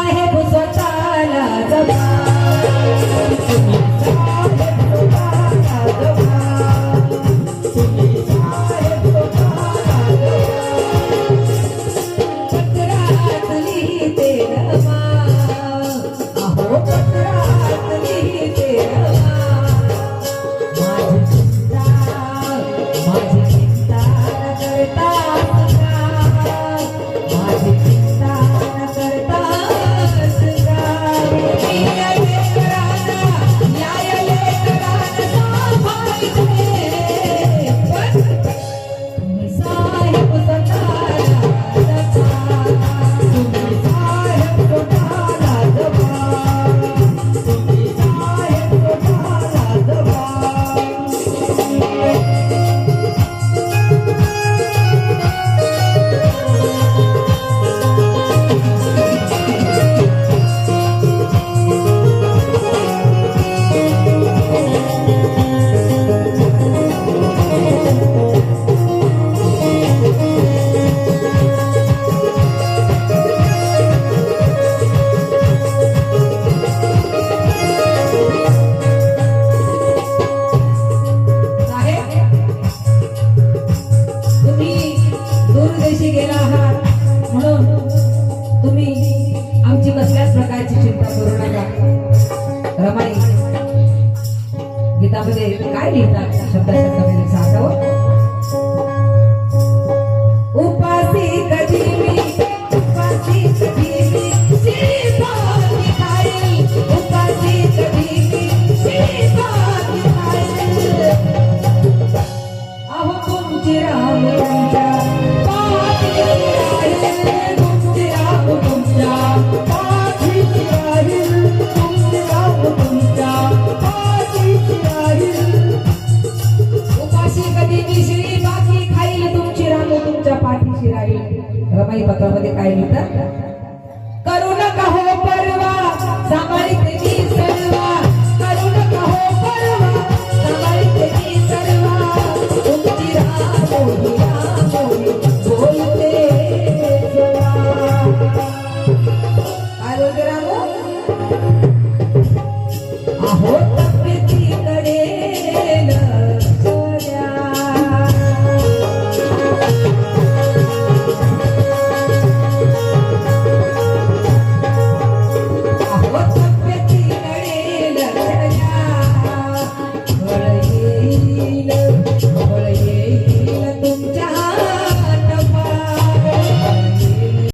I काय लिहितात शब्द शब्द साठव ini patah mati kain